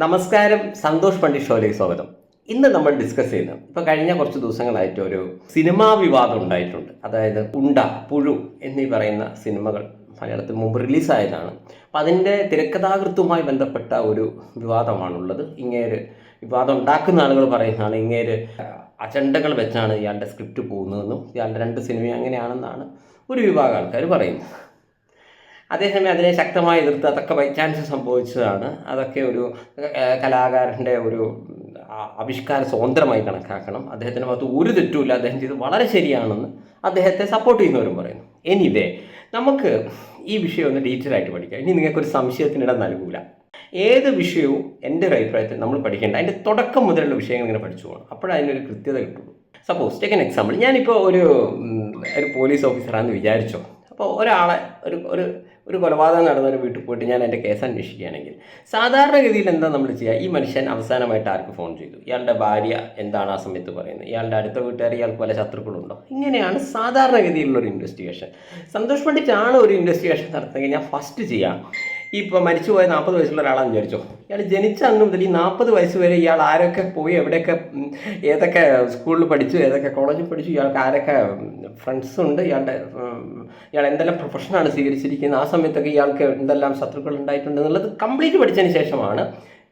നമസ്കാരം സന്തോഷ് പണ്ഡിറ്റ് ഷോയിലേക്ക് സ്വാഗതം. ഇന്ന് നമ്മൾ ഡിസ്കസ് ചെയ്യുന്നത് ഇപ്പോൾ കഴിഞ്ഞ കുറച്ച് ദിവസങ്ങളായിട്ട് ഒരു സിനിമാ വിവാദം ഉണ്ടായിട്ടുണ്ട്. അതായത് ഉണ്ട പുഴു എന്നീ പറയുന്ന സിനിമകൾ മലയാളത്തിൽ മുമ്പ് റിലീസായതാണ്. അപ്പം അതിന്റെ തിരക്കഥാകൃത്തുമായി ബന്ധപ്പെട്ട ഒരു വിവാദമാണുള്ളത്. ഇങ്ങേര് വിവാദം ഉണ്ടാക്കുന്ന ആളുകൾ പറയുന്നതാണ് ഇങ്ങേര് അജണ്ടകൾ വെച്ചാണ് ഇയാളുടെ സ്ക്രിപ്റ്റ് പോകുന്നതെന്നും ഇയാളുടെ രണ്ട് സിനിമ അങ്ങനെയാണെന്നാണ് ഒരു വിഭാഗം ആൾക്കാർ പറയുന്നത്. അതേസമയം അതിനെ ശക്തമായി എതിർത്ത് അതൊക്കെ ബൈ ചാൻസ് സംഭവിച്ചതാണ്. അതൊക്കെ ഒരു കലാകാരന്റെ ഒരു ആവിഷ്കാര സ്വതന്ത്രമായി കണക്കാക്കണം. അദ്ദേഹത്തിന് ഭാഗത്ത് ഒരു തെറ്റുമില്ല. അദ്ദേഹം ചെയ്ത് വളരെ ശരിയാണെന്ന് അദ്ദേഹത്തെ സപ്പോർട്ട് ചെയ്യുന്നവരും പറയുന്നു. എനിവേ നമുക്ക് ഈ വിഷയം ഒന്ന് ഡീറ്റെയിൽ ആയിട്ട് പഠിക്കാം. ഇനി നിങ്ങൾക്കൊരു സംശയത്തിനിടം നൽകൂല. ഏത് വിഷയവും എന്റെ ഒരു അഭിപ്രായത്തിൽ നമ്മൾ പഠിക്കേണ്ട അതിന്റെ തുടക്കം മുതലുള്ള വിഷയങ്ങൾ ഇങ്ങനെ പഠിച്ചു പോകണം. അപ്പോഴതിനൊരു കൃത്യത കിട്ടുള്ളൂ. സപ്പോസ് ടേക്ക് എൻ എക്സാമ്പിൾ ഞാനിപ്പോൾ ഒരു ഒരു പോലീസ് ഓഫീസറാണെന്ന് വിചാരിച്ചോ. അപ്പോൾ ഒരാളെ ഒരു ഒരു ഒരു കൊലപാതകം നടന്ന ഒരു വീട്ടിൽ പോയിട്ട് ഞാൻ എന്റെ കേസ് അന്വേഷിക്കുകയാണെങ്കിൽ സാധാരണഗതിയിൽ എന്താ നമ്മൾ ചെയ്യുക? ഈ മനുഷ്യൻ അവസാനമായിട്ട് ആർക്ക് ഫോൺ ചെയ്തു? ഇയാളുടെ ഭാര്യ എന്താണ് ആ സമയത്ത് പറയുന്നത്? ഇയാളുടെ അടുത്ത വീട്ടുകാർ ഇയാൾക്ക് പല ശത്രുക്കളുണ്ടോ? ഇങ്ങനെയാണ് സാധാരണഗതിയിലുള്ള ഒരു ഇൻവെസ്റ്റിഗേഷൻ സന്തോഷ് പണ്ഡിറ്റാണ് ഒരു ഇൻവെസ്റ്റിഗേഷൻ നടത്തുന്നതെങ്കിൽ ഞാൻ ഫസ്റ്റ് ചെയ്യാം. ഈ ഇപ്പോൾ മരിച്ചുപോയ നാൽപ്പത് വയസ്സുള്ള ഒരാളാണെന്ന് വിചാരിച്ചോ? ഇയാൾ ജനിച്ച അന്ന് മുതൽ ഈ നാൽപ്പത് വയസ്സ് വരെ ഇയാൾ ആരൊക്കെ പോയി എവിടെയൊക്കെ ഏതൊക്കെ സ്കൂളിൽ പഠിച്ചു ഏതൊക്കെ കോളേജിൽ പഠിച്ചു ഇയാൾക്ക് ആരൊക്കെ ഫ്രണ്ട്സ് ഉണ്ട് ഇയാളുടെ ഇയാൾ എന്തെല്ലാം പ്രൊഫഷനാണ് സ്വീകരിച്ചിരിക്കുന്നത് ആ സമയത്തൊക്കെ ഇയാൾക്ക് എന്തെല്ലാം ശത്രുക്കൾ ഉണ്ടായിട്ടുണ്ട് എന്നുള്ളത് കംപ്ലീറ്റ് പഠിച്ചതിന് ശേഷമാണ്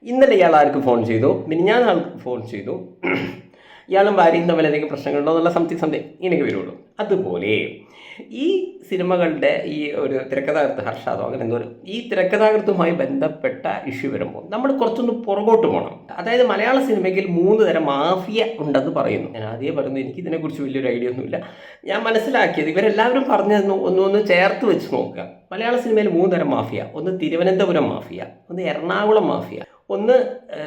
ഇന്നലെ ഇയാൾ ആർക്ക് ഫോൺ ചെയ്തു? മിനിഞ്ഞാന്ന് ആൾക്ക് ഫോൺ ചെയ്തു. ഇയാളും ഭാര്യയും തമ്മിൽ എന്തെങ്കിലും പ്രശ്നങ്ങളുണ്ടോ എന്നുള്ള സംതിങ് സംതിങ് ഇങ്ങനെയൊക്കെ വരുള്ളൂ. അതുപോലെ ഈ സിനിമകളുടെ ഈ ഒരു തിരക്കഥാകൃത്ത് ഹർഷാദോ അങ്ങനെ എന്തോ ഈ തിരക്കഥാകൃത്തുമായി ബന്ധപ്പെട്ട ഇഷ്യൂ വരുമ്പോൾ നമ്മൾ കുറച്ചൊന്ന് പുറകോട്ട് പോകണം. അതായത് മലയാള സിനിമയ്ക്ക് മൂന്ന് തരം മാഫിയ ഉണ്ടെന്ന് പറയുന്നു. ഞാൻ ആദ്യം പറയുന്നു എനിക്ക് ഇതിനെക്കുറിച്ച് വലിയൊരു ഐഡിയ ഒന്നുമില്ല. ഞാൻ മനസ്സിലാക്കിയത് ഇവരെല്ലാവരും പറഞ്ഞു ഒന്ന് ഒന്ന് ചേർത്ത് വെച്ച് നോക്കുക. മലയാള സിനിമയിൽ മൂന്ന് തരം മാഫിയ. ഒന്ന് തിരുവനന്തപുരം മാഫിയ ഒന്ന് എറണാകുളം മാഫിയ. ഒന്ന്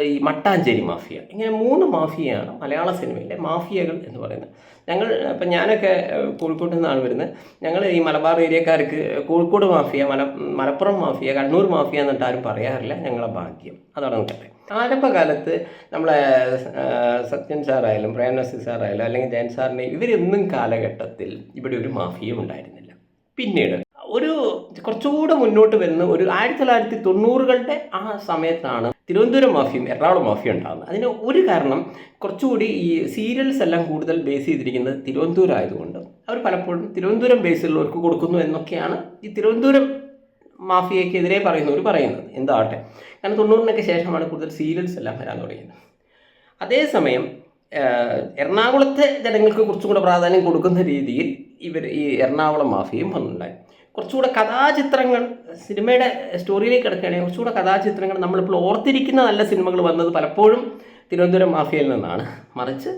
ഈ മട്ടാഞ്ചേരി മാഫിയ. ഇങ്ങനെ മൂന്ന് മാഫിയയാണ് മലയാള സിനിമയിലെ മാഫിയകൾ എന്ന് പറയുന്നത്. ഞങ്ങൾ ഇപ്പം ഞാനൊക്കെ ഏഹ്, കോഴിക്കോട്ട് നിന്നാണ് വരുന്നത്. ഞങ്ങൾ ഈ മലബാർ ഏരിയക്കാർക്ക് കോഴിക്കോട് മാഫിയ മല മലപ്പുറം മാഫിയ കണ്ണൂർ മാഫിയ എന്നിട്ട് ആരും പറയാറില്ല. ഞങ്ങളെ ഭാഗ്യം. അതവിടെ നിൽക്കട്ടെ ആരംഭകാലത്ത് നമ്മളെ സത്യൻ സാറായാലും പ്രേംനസി സാറായാലും അല്ലെങ്കിൽ ജയൻ സാറിനെ ഇവരൊന്നും കാലഘട്ടത്തിൽ ഇവിടെ ഒരു മാഫിയ ഉണ്ടായിരുന്നില്ല. പിന്നീട് ഒരു കുറച്ചുകൂടെ മുന്നോട്ട് വരുന്ന ഒരു ആയിരത്തി തൊള്ളായിരത്തി തൊണ്ണൂറുകളുടെ ആ സമയത്താണ് തിരുവനന്തപുരം മാഫിയും എറണാകുളം മാഫിയും ഉണ്ടാകുന്നത് അതിന് ഒരു കാരണം കുറച്ചുകൂടി ഈ സീരിയൽസ് എല്ലാം കൂടുതൽ ബേസ് ചെയ്തിരിക്കുന്നത് തിരുവനന്തപുരം ആയതുകൊണ്ട്. അവർ പലപ്പോഴും തിരുവനന്തപുരം ബേസിലുള്ളവർക്ക് കൊടുക്കുന്നു എന്നൊക്കെയാണ് ഈ തിരുവനന്തപുരം മാഫിയക്കെതിരെ പറയുന്നവർ പറയുന്നത്. എന്താവട്ടെ? കാരണം തൊണ്ണൂറിനൊക്കെ ശേഷമാണ് കൂടുതൽ സീരിയൽസ് എല്ലാം വരാൻ തുടങ്ങിയത്. അതേസമയം എറണാകുളത്തെ ജനങ്ങൾക്ക് കുറച്ചും കൂടെ പ്രാധാന്യം കൊടുക്കുന്ന രീതിയിൽ ഇവർ ഈ എറണാകുളം മാഫിയും വന്നിട്ടുണ്ടായി. കുറച്ചുകൂടെ കഥാചിത്രങ്ങൾ സിനിമയുടെ സ്റ്റോറിയിലേക്ക് കിടക്കുകയാണെങ്കിൽ കുറച്ചുകൂടെ കഥാചിത്രങ്ങൾ നമ്മളിപ്പോൾ ഓർത്തിരിക്കുന്ന നല്ല സിനിമകൾ വന്നത് പലപ്പോഴും തിരുവനന്തപുരം മാഫിയയിൽ നിന്നാണ്. മറിച്ച്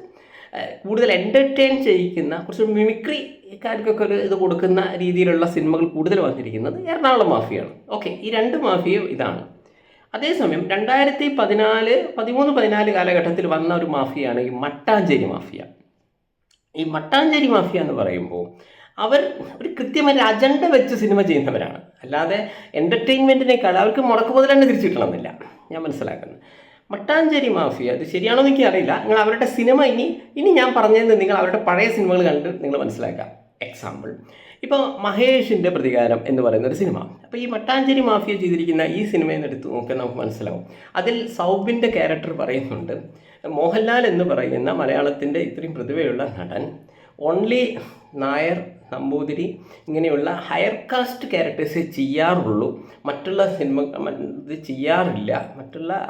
കൂടുതൽ എന്റർടൈൻ ചെയ്യിക്കുന്ന കുറച്ച് മിമിക്രിക്കാർക്കൊക്കെ ഒരു ഇത് കൊടുക്കുന്ന രീതിയിലുള്ള സിനിമകൾ കൂടുതൽ വന്നിരിക്കുന്നത് എറണാകുളം മാഫിയാണ്. ഓക്കെ ഈ രണ്ട് മാഫിയയും ഇതാണ്. അതേസമയം രണ്ടായിരത്തി പതിനാല് പതിമൂന്ന് പതിനാല് കാലഘട്ടത്തിൽ വന്ന ഒരു മാഫിയാണ് ഈ മട്ടാഞ്ചേരി മാഫിയ. ഈ മട്ടാഞ്ചേരി മാഫിയ എന്ന് പറയുമ്പോൾ അവർ ഒരു കൃത്യമായ അജണ്ട വെച്ച് സിനിമ ചെയ്യുന്നവരാണ്. അല്ലാതെ എന്റർടൈൻമെന്റിനേക്കാൾ അവർക്ക് മുടക്ക് മുതൽ തന്നെ തിരിച്ചു കിട്ടണമെന്നില്ല ഞാൻ മനസ്സിലാക്കുന്നത് മട്ടാഞ്ചേരി മാഫിയ അത് ശരിയാണോ എന്ന് എനിക്ക് അറിയില്ല. നിങ്ങൾ അവരുടെ സിനിമ ഇനി ഇനി ഞാൻ പറഞ്ഞതെന്ന് നിങ്ങൾ അവരുടെ പഴയ സിനിമകൾ കണ്ട് നിങ്ങൾ മനസ്സിലാക്കാം എക്സാമ്പിൾ ഇപ്പോൾ മഹേഷിന്റെ പ്രതികാരം എന്ന് പറയുന്ന ഒരു സിനിമ അപ്പോൾ ഈ മട്ടാഞ്ചേരി മാഫിയ ചെയ്തിരിക്കുന്ന ഈ സിനിമയിൽ നിന്ന് എടുത്ത് നോക്കാൻ നമുക്ക് മനസ്സിലാവും. അതിൽ സൗബിന്റെ ക്യാരക്ടർ പറയുന്നുണ്ട്. മോഹൻലാൽ എന്ന് പറയുന്ന മലയാളത്തിന്റെ ഇത്രയും പ്രതിഭയുള്ള നടൻ. ഓൺലി നായർ നമ്പൂതിരി ഇങ്ങനെയുള്ള ഹയർ കാസ്റ്റ് ക്യാരക്ടേഴ്സേ ചെയ്യാറുള്ളൂ. മറ്റുള്ള സിനിമ ഇത് ചെയ്യാറില്ല. മറ്റുള്ള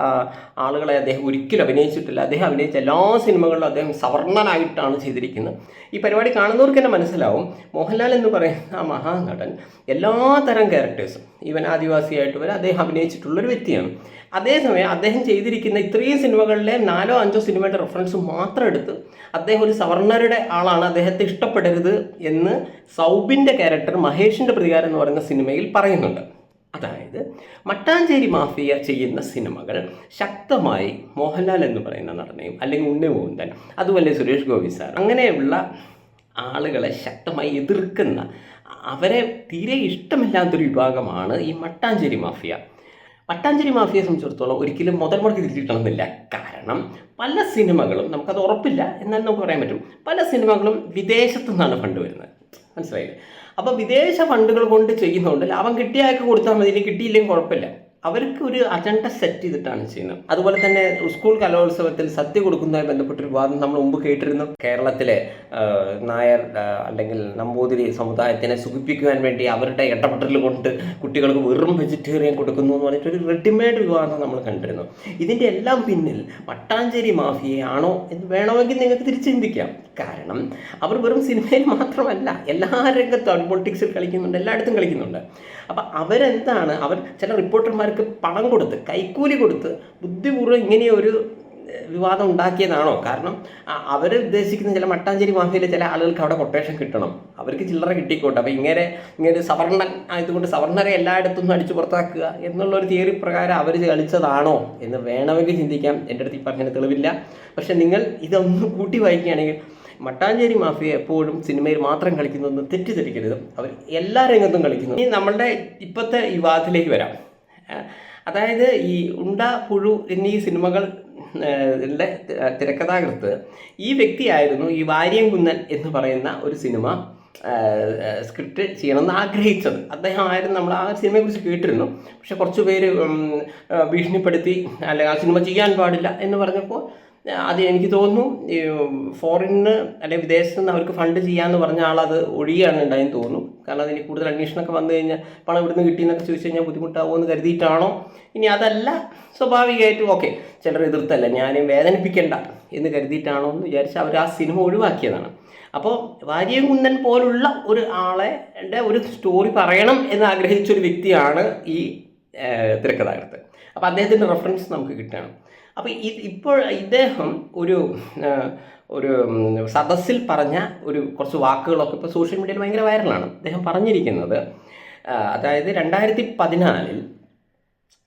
ആളുകളെ അദ്ദേഹം ഒരിക്കലും അഭിനയിച്ചിട്ടില്ല. അദ്ദേഹം അഭിനയിച്ച എല്ലാ സിനിമകളിലും അദ്ദേഹം സവർണനായിട്ടാണ് ചെയ്തിരിക്കുന്നത്. ഈ പരിപാടി കാണുന്നവർക്ക് തന്നെ മനസ്സിലാവും. മോഹൻലാൽ എന്ന് പറയുന്ന ആ മഹാനടൻ എല്ലാ തരം ക്യാരക്ടേഴ്സും ഈവൻ ആദിവാസിയായിട്ട് വരെ അദ്ദേഹം അഭിനയിച്ചിട്ടുള്ളൊരു വ്യക്തിയാണ്. അതേസമയം അദ്ദേഹം ചെയ്തിരിക്കുന്ന ഇത്രയും സിനിമകളിലെ നാലോ അഞ്ചോ സിനിമയുടെ റെഫറൻസ് മാത്രം എടുത്ത് അദ്ദേഹം ഒരു സവർണരുടെ ആളാണ് അദ്ദേഹത്തെ ഇഷ്ടപ്പെടരുത് എന്ന് സൗബിന്റെ ക്യാരക്ടർ മഹേഷിന്റെ പ്രതികാരം എന്ന് പറയുന്ന സിനിമയിൽ പറയുന്നുണ്ട്. അതായത് മട്ടാഞ്ചേരി മാഫിയ ചെയ്യുന്ന സിനിമകൾ ശക്തമായി മോഹൻലാൽ എന്ന് പറയുന്ന നടനെയും അല്ലെങ്കിൽ ഉണ്ണി മോഹൻദൻ അതുപോലെ സുരേഷ് ഗോപി സാർ അങ്ങനെയുള്ള ആളുകളെ ശക്തമായി എതിർക്കുന്ന അവരെ തീരെ ഇഷ്ടമില്ലാത്തൊരു വിഭാഗമാണ് ഈ മട്ടാഞ്ചേരി മാഫിയ. മട്ടാഞ്ചേരി മാഫിയെ സംബന്ധിച്ചിടത്തോളം ഒരിക്കലും മുതൽ മുടക്കി തിരിച്ചിട്ടണമെന്നില്ല. കാരണം പല സിനിമകളും നമുക്കത് ഉറപ്പില്ല എന്നാൽ നമുക്ക് പറയാൻ പറ്റും. പല സിനിമകളും വിദേശത്തു നിന്നാണ് ഫണ്ട് വരുന്നത്. മനസ്സിലായില്ലേ? അപ്പോൾ വിദേശ ഫണ്ടുകൾ കൊണ്ട് ചെയ്യുന്നതുകൊണ്ട് ലാഭം കിട്ടിയാൽ കൊടുത്താൽ മതി. ഇനി കിട്ടിയില്ലെങ്കിൽ കുഴപ്പമില്ല. അവർക്ക് ഒരു അജണ്ട സെറ്റ് ചെയ്തിട്ടാണ് ചെയ്യുന്നത്. അതുപോലെ തന്നെ സ്കൂൾ കലോത്സവത്തിൽ സദ്യ കൊടുക്കുന്നതുമായി ബന്ധപ്പെട്ടൊരു വാദം നമ്മൾ മുമ്പ് കേട്ടിരുന്നു. കേരളത്തിലെ നായർ അല്ലെങ്കിൽ നമ്പൂതിരി സമുദായത്തിനെ സുഖിപ്പിക്കുവാൻ വേണ്ടി അവരുടെ ഇടപെടൽ കൊണ്ട് കുട്ടികൾക്ക് വെറും വെജിറ്റേറിയൻ കൊടുക്കുന്നു എന്ന് പറഞ്ഞിട്ട് ഒരു റെഡിമെയ്ഡ് വിവാദം നമ്മൾ കണ്ടിരുന്നു. ഇതിന്റെ എല്ലാം പിന്നിൽ മട്ടാഞ്ചേരി മാഫിയയാണോ എന്ന് വേണമെങ്കിൽ നിങ്ങൾക്ക് തിരിച്ചു ചിന്തിക്കാം കാരണം അവർ വെറും സിനിമയിൽ മാത്രമല്ല എല്ലാ രംഗത്തും പൊളിറ്റിക്സിൽ കളിക്കുന്നുണ്ട് എല്ലായിടത്തും കളിക്കുന്നുണ്ട്. അപ്പം അവരെന്താണ് അവർ ചില റിപ്പോർട്ടർമാർക്ക് പണം കൊടുത്ത് കൈക്കൂലി കൊടുത്ത് ബുദ്ധിപൂർവം ഇങ്ങനെ ഒരു വിവാദം ഉണ്ടാക്കിയതാണോ? കാരണം അവർ ഉദ്ദേശിക്കുന്ന ചില മട്ടാഞ്ചേരി മാഫിയയിലെ ചില ആളുകൾക്ക് അവിടെ കൊട്ടേഷൻ കിട്ടണം. അവർക്ക് ചില്ലറ കിട്ടിക്കോട്ടെ. അപ്പോൾ ഇങ്ങനെ ഇങ്ങനെ സവർണൻ ആയതുകൊണ്ട് സവർണരെ എല്ലായിടത്തും അടിച്ചു പുറത്താക്കുക എന്നുള്ള ഒരു തിയറി പ്രകാരം അവർ കളിച്ചതാണോ എന്ന് വേണമെങ്കിൽ ചിന്തിക്കാം. എന്റെ അടുത്ത് ഈ പറഞ്ഞതിന് തെളിവില്ല. പക്ഷെ നിങ്ങൾ ഇതൊന്ന് കൂട്ടി വായിക്കുകയാണെങ്കിൽ മട്ടാഞ്ചേരി മാഫിയ എപ്പോഴും സിനിമയിൽ മാത്രം കളിക്കുന്നതെന്ന് തെറ്റിദ്ധരിക്കരുത്. അവർ എല്ലാ രംഗത്തും കളിക്കുന്നു. ഇനി നമ്മളുടെ ഇപ്പോഴത്തെ ഈ വാദത്തിലേക്ക് വരാം. അതായത് ഈ ഉണ്ട പുഴു എന്നീ സിനിമകൾ തിരക്കഥാകൃത്ത് ഈ വ്യക്തിയായിരുന്നു ഈ വാര്യംകുന്നൻ എന്ന് പറയുന്ന ഒരു സിനിമ സ്ക്രിപ്റ്റ് ചെയ്യണമെന്ന് ആഗ്രഹിച്ചത്. അദ്ദേഹമായിരുന്നു നമ്മൾ ആ സിനിമയെക്കുറിച്ച് കേട്ടിരുന്നു. പക്ഷെ കുറച്ച് പേര് ഭീഷണിപ്പെടുത്തി അല്ലെങ്കിൽ ആ സിനിമ ചെയ്യാൻ പാടില്ല എന്ന് പറഞ്ഞപ്പോൾ അത് എനിക്ക് തോന്നുന്നു ഫോറിന് അല്ലെങ്കിൽ വിദേശത്ത് നിന്ന് അവർക്ക് ഫണ്ട് ചെയ്യാമെന്ന് പറഞ്ഞ ആളത് ഒഴിയാണ് ഉണ്ടായെന്ന് തോന്നുന്നു. കാരണം അതിന് കൂടുതൽ അന്വേഷണമൊക്കെ വന്നു കഴിഞ്ഞാൽ പണം ഇവിടുന്ന് കിട്ടിയെന്നൊക്കെ ചോദിച്ചു കഴിഞ്ഞാൽ ബുദ്ധിമുട്ടാവുമോ എന്ന് കരുതിയിട്ടാണോ? ഇനി അതല്ല സ്വാഭാവികമായിട്ടും ഓക്കെ ചിലർ എതിർത്തല്ല ഞാനും വേദനിപ്പിക്കേണ്ട എന്ന് കരുതിയിട്ടാണോ എന്ന് വിചാരിച്ച് അവർ ആ സിനിമ ഒഴിവാക്കിയതാണ്. അപ്പോൾ വാര്യകുന്നൻ പോലുള്ള ഒരു ആളെ ഒരു സ്റ്റോറി പറയണം എന്ന് ആഗ്രഹിച്ച ഒരു വ്യക്തിയാണ് ഈ തിരക്കഥാകൃത്ത്. അപ്പോൾ അദ്ദേഹത്തിന്റെ റെഫറൻസ് നമുക്ക് കിട്ടണം. അപ്പോൾ ഇത് ഇപ്പോൾ ഇദ്ദേഹം ഒരു ഒരു സദസ്സിൽ പറഞ്ഞ ഒരു കുറച്ച് വാക്കുകളൊക്കെ ഇപ്പോൾ സോഷ്യൽ മീഡിയയിൽ ഭയങ്കര വൈറലാണ്. അദ്ദേഹം പറഞ്ഞിരിക്കുന്നത് അതായത് രണ്ടായിരത്തി പതിനാലിൽ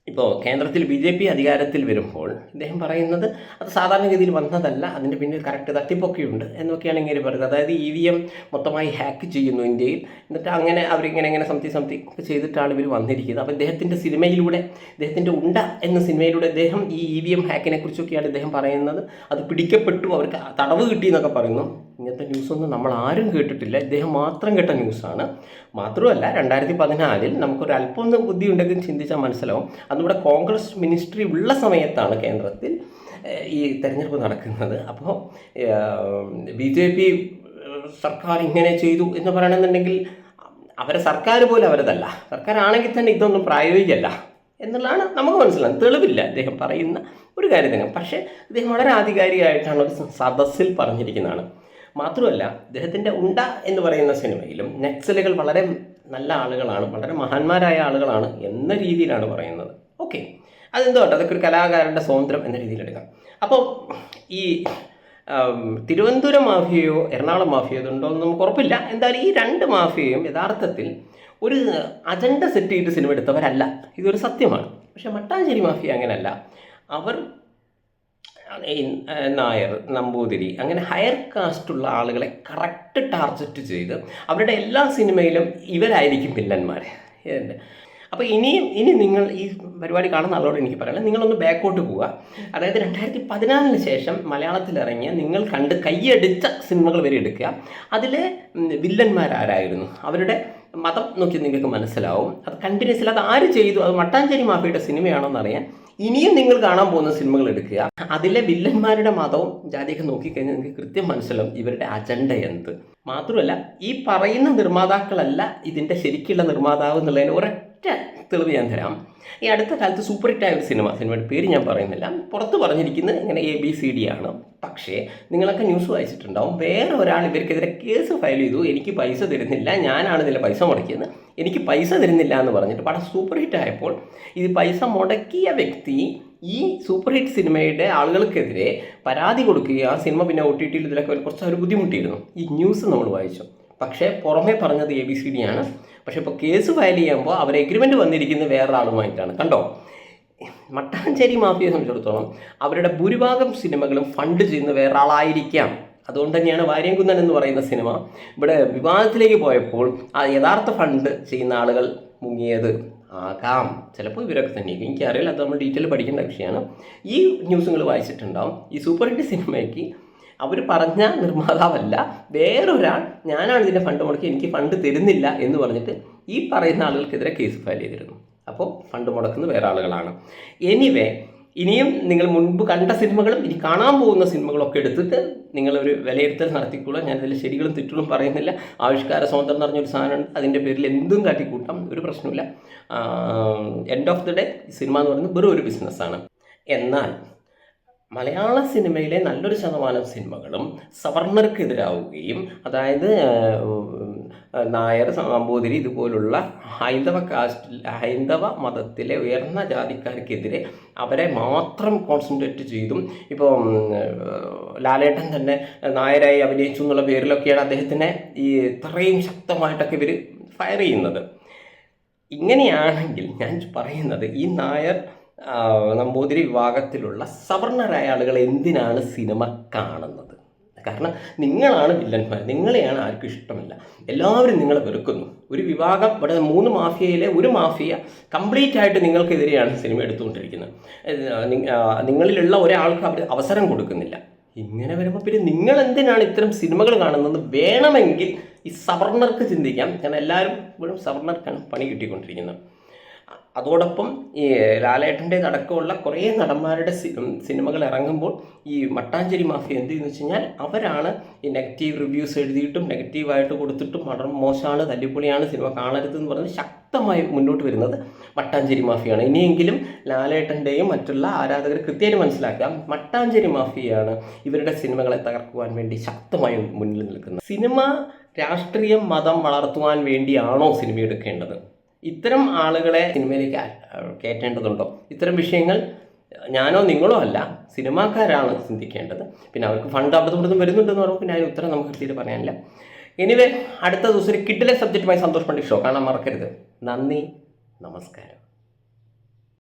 ഇപ്പോൾ കേന്ദ്രത്തിൽ ബി ജെ പി അധികാരത്തിൽ വരുമ്പോൾ ഇദ്ദേഹം പറയുന്നത് അത് സാധാരണഗതിയിൽ വന്നതല്ല അതിന്റെ പിന്നിൽ കറക്റ്റ് തട്ടിപ്പൊക്കെയുണ്ട് എന്നൊക്കെയാണ് ഇങ്ങനെ പറയുന്നത്. അതായത് ഇ വി എം മൊത്തമായി ഹാക്ക് ചെയ്യുന്നു ഇന്ത്യയിൽ. എന്നിട്ട് അങ്ങനെ അവരിങ്ങനെ ഇങ്ങനെ സംതിങ് സംതിങ് ചെയ്തിട്ടാണ് ഇവർ വന്നിരിക്കുന്നത്. അപ്പോൾ ഇദ്ദേഹത്തിന്റെ സിനിമയിലൂടെ ഇദ്ദേഹത്തിന്റെ ഉണ്ട എന്ന സിനിമയിലൂടെ ഇദ്ദേഹം ഈ ഇ വി എം ഹാക്കിനെ കുറിച്ചൊക്കെയാണ് ഇദ്ദേഹം പറയുന്നത്. അത് പിടിക്കപ്പെട്ടു അവർക്ക് തടവ് കിട്ടി എന്നൊക്കെ പറയുന്നു. ഇങ്ങനത്തെ ന്യൂസൊന്നും നമ്മൾ ആരും കേട്ടിട്ടില്ല. ഇദ്ദേഹം മാത്രം കേട്ട ന്യൂസാണ് മാത്രമല്ല രണ്ടായിരത്തി പതിനാലിൽ നമുക്കൊരു അല്പം ഒന്ന് ബുദ്ധി ഉണ്ടെങ്കിൽ ചിന്തിച്ചാൽ മനസ്സിലാവും. അന്നിവിടെ കോൺഗ്രസ് മിനിസ്ട്രി ഉള്ള സമയത്താണ് കേന്ദ്രത്തിൽ ഈ തെരഞ്ഞെടുപ്പ് നടക്കുന്നത്. അപ്പോൾ ബി ജെ പി സർക്കാർ ഇങ്ങനെ ചെയ്തു എന്ന് പറയണമെന്നുണ്ടെങ്കിൽ അവരെ സർക്കാർ പോലും അവരതല്ല. സർക്കാരാണെങ്കിൽ തന്നെ ഇതൊന്നും പ്രായോഗികമല്ല എന്നുള്ളതാണ് നമുക്ക് മനസ്സിലാകും തെളിവില്ല അദ്ദേഹം പറയുന്ന ഒരു കാര്യത്തിന് പക്ഷേ അദ്ദേഹം വളരെ ആധികാരികമായിട്ടാണ് ഒരു സദസ്സിൽ പറഞ്ഞിരിക്കുന്നതാണ്. മാത്രമല്ല അദ്ദേഹത്തിന്റെ ഉണ്ട എന്ന് പറയുന്ന സിനിമയിലും നക്സലുകൾ വളരെ നല്ല ആളുകളാണ് വളരെ മഹാന്മാരായ ആളുകളാണ് എന്ന രീതിയിലാണ് പറയുന്നത്. ഓക്കെ അതെന്തോ അതൊക്കെ ഒരു കലാകാരന്റെ സ്വാതന്ത്ര്യം എന്ന രീതിയിൽ എടുക്കാം. അപ്പോൾ ഈ തിരുവനന്തപുരം മാഫിയയോ എറണാകുളം മാഫിയോ ഉണ്ടോ എന്ന് നമുക്ക് ഉറപ്പില്ല. എന്തായാലും ഈ രണ്ട് മാഫിയയും യഥാർത്ഥത്തിൽ ഒരു അജണ്ട സെറ്റ് ചെയ്ത് സിനിമ എടുത്തവരല്ല. ഇതൊരു സത്യമാണ്. പക്ഷേ മട്ടാഞ്ചേരി മാഫിയ അങ്ങനെയല്ല. അവർ നായർ നമ്പൂതിരി അങ്ങനെ ഹയർ കാസ്റ്റുള്ള ആളുകളെ കറക്റ്റ് ടാർഗറ്റ് ചെയ്ത് അവരുടെ എല്ലാ സിനിമയിലും ഇവരായിരിക്കും വില്ലന്മാർ അപ്പോൾ ഇനിയും ഇനി നിങ്ങൾ ഈ പരിപാടി കാണുന്ന ആളോട് എനിക്ക് പറയാനുള്ളത് നിങ്ങളൊന്ന് ബാക്കോട്ട് പോവുക. അതായത് രണ്ടായിരത്തി പതിനാലിന് ശേഷം മലയാളത്തിൽ ഇറങ്ങിയ നിങ്ങൾ കണ്ട് കൈയടിച്ച സിനിമകൾ വരെ എടുക്കുക. അതിലെ വില്ലന്മാരാരായിരുന്നു? അവരുടെ മതം നോക്കി നിങ്ങൾക്ക് മനസ്സിലാവും. അത് കണ്ടിന്യൂസിൽ അത് ആര് ചെയ്തു? അത് മട്ടാഞ്ചേരി മാഫിയുടെ സിനിമയാണോ എന്നറിയാൻ ഇനിയും നിങ്ങൾ കാണാൻ പോകുന്ന സിനിമകൾ എടുക്കുക. അതിലെ വില്ലന്മാരുടെ മതവും ജാതിയൊക്കെ നോക്കിക്കഴിഞ്ഞാൽ നിങ്ങൾക്ക് കൃത്യം മനസ്സിലാവും ഇവരുടെ അജണ്ട എന്ത്. മാത്രമല്ല ഈ പറയുന്ന നിർമ്മാതാക്കളല്ല ഇതിന്റെ ശരിക്കുള്ള നിർമ്മാതാവ് എന്നുള്ളതിന് ഒരൊറ്റ തെളിവ് ഞാൻ തരാം. ഈ അടുത്ത കാലത്ത് സൂപ്പർ ഹിറ്റായ ഒരു സിനിമ സിനിമയുടെ പേര് ഞാൻ പറയുന്നില്ല. പുറത്ത് പറഞ്ഞിരിക്കുന്നത് ഇങ്ങനെ എ ബി സി ഡി ആണ്. പക്ഷേ നിങ്ങളൊക്കെ ന്യൂസ് വായിച്ചിട്ടുണ്ടാവും. വേറെ ഒരാൾ ഇവർക്കെതിരെ കേസ് ഫയൽ ചെയ്തു. എനിക്ക് പൈസ തരുന്നില്ല. ഞാനാണ് ഇതിലെ പൈസ മുടക്കിയത്. എനിക്ക് പൈസ തരുന്നില്ല എന്ന് പറഞ്ഞിട്ട് പടം സൂപ്പർ ഹിറ്റ് ആയപ്പോൾ ഇത് പൈസ മുടക്കിയ വ്യക്തി ഈ സൂപ്പർ ഹിറ്റ് സിനിമയുടെ ആളുകൾക്കെതിരെ പരാതി കൊടുക്കുകയും ആ സിനിമ പിന്നെ ഒ ടി ടിയിൽ ഇതിലൊക്കെ കുറച്ച് അവർ ബുദ്ധിമുട്ടിയിരുന്നു. ഈ ന്യൂസ് നമ്മൾ വായിച്ചു. പക്ഷേ പുറമേ പറഞ്ഞത് എ ബി സി ഡി ആണ്. പക്ഷേ ഇപ്പോൾ കേസ് ഫയൽ ചെയ്യുമ്പോൾ അവർ എഗ്രിമെന്റ് വന്നിരിക്കുന്നത് വേറൊരാളുമായിട്ടാണ്. കണ്ടോ? മട്ടാഞ്ചേരി മാഫിയെ സംബന്ധിച്ചിടത്തോളം അവരുടെ ഭൂരിഭാഗം സിനിമകളും ഫണ്ട് ചെയ്യുന്ന വേറൊരാളായിരിക്കാം. അതുകൊണ്ട് തന്നെയാണ് വാര്യംകുന്നൻ എന്ന് പറയുന്ന സിനിമ ഇവിടെ വിവാദത്തിലേക്ക് പോയപ്പോൾ ആ യഥാർത്ഥ ഫണ്ട് ചെയ്യുന്ന ആളുകൾ മുങ്ങിയത് ആകാം. ചിലപ്പോൾ ഇവരൊക്കെ തന്നെയായിരിക്കും. എനിക്കറിയില്ല അത് നമ്മൾ ഡീറ്റെയിൽ പഠിക്കേണ്ട വിഷയമാണ്. ഈ ന്യൂസ് നിങ്ങൾ വായിച്ചിട്ടുണ്ടാവും. ഈ സൂപ്പർ ഹിറ്റ് സിനിമയ്ക്ക് അവർ പറഞ്ഞ നിർമ്മാതാവല്ല വേറൊരാൾ ഞാനാണ് ഇതിന്റെ ഫണ്ട് മുടക്കി എനിക്ക് ഫണ്ട് തരുന്നില്ല എന്ന് പറഞ്ഞിട്ട് ഈ പറയുന്ന ആളുകൾക്കെതിരെ കേസ് ഫയൽ ചെയ്തിരുന്നു. അപ്പോൾ ഫണ്ട് മുടക്കുന്ന വേറെ ആളുകളാണ്. എനിവേ ഇനിയും നിങ്ങൾ മുൻപ് കണ്ട സിനിമകളും ഇനി കാണാൻ പോകുന്ന സിനിമകളൊക്കെ എടുത്തിട്ട് നിങ്ങളൊരു വിലയിരുത്തൽ നടത്തിക്കൂടാ ഞാനതിൽ ശരികളും തെറ്റുകളും പറയുന്നില്ല. ആവിഷ്കാര സ്വാതന്ത്ര്യം എന്ന് പറഞ്ഞൊരു സാധനമുണ്ട്. അതിന്റെ പേരിൽ എന്തും കാട്ടിക്കൂട്ടാം. ഒരു പ്രശ്നമില്ല end of the day cinema എന്ന് പറയുന്നത് വെറും ഒരു ബിസിനസ്സാണ് എന്നാൽ മലയാള സിനിമയിലെ നല്ലൊരു ശതമാനം സിനിമകളും സവർണർക്കെതിരാവുകയും അതായത് നായർ നമ്പൂതിരി ഇതുപോലുള്ള ഹൈന്ദവ കാസ്റ്റിൽ ഹൈന്ദവ മതത്തിലെ ഉയർന്ന ജാതിക്കാർക്കെതിരെ അവരെ മാത്രം കോൺസെൻട്രേറ്റ് ചെയ്തും ഇപ്പോൾ ലാലേട്ടൻ തന്നെ നായരായി അഭിനയിച്ചു എന്നുള്ള പേരിലൊക്കെയാണ് അദ്ദേഹത്തിനെ ഈ ഇത്രയും ശക്തമായിട്ടൊക്കെ ഇവർ ഫയർ ചെയ്യുന്നത്. ഇങ്ങനെയാണെങ്കിൽ ഞാൻ പറയുന്നത് ഈ നായർ നമ്പൂതിരി വിഭാഗത്തിലുള്ള സവർണരായ ആളുകൾ എന്തിനാണ് സിനിമ കാണുന്നത്? കാരണം നിങ്ങളാണ് വില്ലന്മാർ നിങ്ങളെയാണ് ആർക്കും ഇഷ്ടമില്ല. എല്ലാവരും നിങ്ങളെ വെറുക്കുന്നു. ഒരു വിഭാഗം ഇവിടെ മൂന്ന് മാഫിയയിലെ ഒരു മാഫിയ കംപ്ലീറ്റ് ആയിട്ട് നിങ്ങൾക്കെതിരെയാണ് സിനിമ എടുത്തുകൊണ്ടിരിക്കുന്നത്. നിങ്ങളിലുള്ള ഒരാൾക്ക് അവർ അവസരം കൊടുക്കുന്നില്ല. ഇങ്ങനെ വരുമ്പോൾ പിന്നെ നിങ്ങൾ എന്തിനാണ് ഇത്തരം സിനിമകൾ കാണുന്നത്? വേണമെങ്കിൽ ഈ സവർണർക്ക് ചിന്തിക്കാം. കാരണം എല്ലാവരും ഇപ്പോഴും സവർണർക്കാണ് പണി കിട്ടിക്കൊണ്ടിരിക്കുന്നത്. അതോടൊപ്പം ഈ ലാലേട്ടന്റെ അടക്കമുള്ള കുറേ നടന്മാരുടെ സിനിമകൾ ഇറങ്ങുമ്പോൾ ഈ മട്ടാഞ്ചേരി മാഫിയ എന്ത് ചെയ്യുന്നു വെച്ച് കഴിഞ്ഞാൽ അവരാണ് ഈ നെഗറ്റീവ് റിവ്യൂസ് എഴുതിയിട്ടും നെഗറ്റീവായിട്ട് കൊടുത്തിട്ടും വളരെ മോശമാണ് തല്ലിപ്പൊളിയാണ് സിനിമ കാണരുത് എന്ന് പറഞ്ഞ് ശക്തമായി മുന്നോട്ട് വരുന്നത് മട്ടാഞ്ചേരി മാഫിയാണ് ഇനിയെങ്കിലും ലാലേട്ടന്റെയും മറ്റുള്ള ആരാധകർ കൃത്യമായിട്ട് മനസ്സിലാക്കാം മട്ടാഞ്ചേരി മാഫിയാണ് ഇവരുടെ സിനിമകളെ തകർക്കുവാൻ വേണ്ടി ശക്തമായി മുന്നിൽ നിൽക്കുന്നത്. സിനിമ രാഷ്ട്രീയം മതം വളർത്തുവാൻ വേണ്ടിയാണോ സിനിമ എടുക്കേണ്ടത്? ഇത്തരം ആളുകളെ സിനിമയിലേക്ക് കയറ്റേണ്ടതുണ്ടോ? ഇത്തരം വിഷയങ്ങൾ ഞാനോ നിങ്ങളോ അല്ല സിനിമാക്കാരാണ് ചിന്തിക്കേണ്ടത്. പിന്നെ അവർക്ക് ഫണ്ട് ഇവിടുന്ന് വരുന്നുണ്ടെന്ന് പറയുമ്പോൾ പിന്നെ അതിന് ഉത്തരം നമുക്ക് കൃത്യമായിട്ട് പറയാനില്ല. എനിവേ അടുത്ത ദിവസം ഒരു കിഡിലെ സബ്ജക്റ്റുമായി സന്തോഷ് പണ്ഡിറ്റ് ഷോ കാണാൻ മറക്കരുത്. നന്ദി നമസ്കാരം.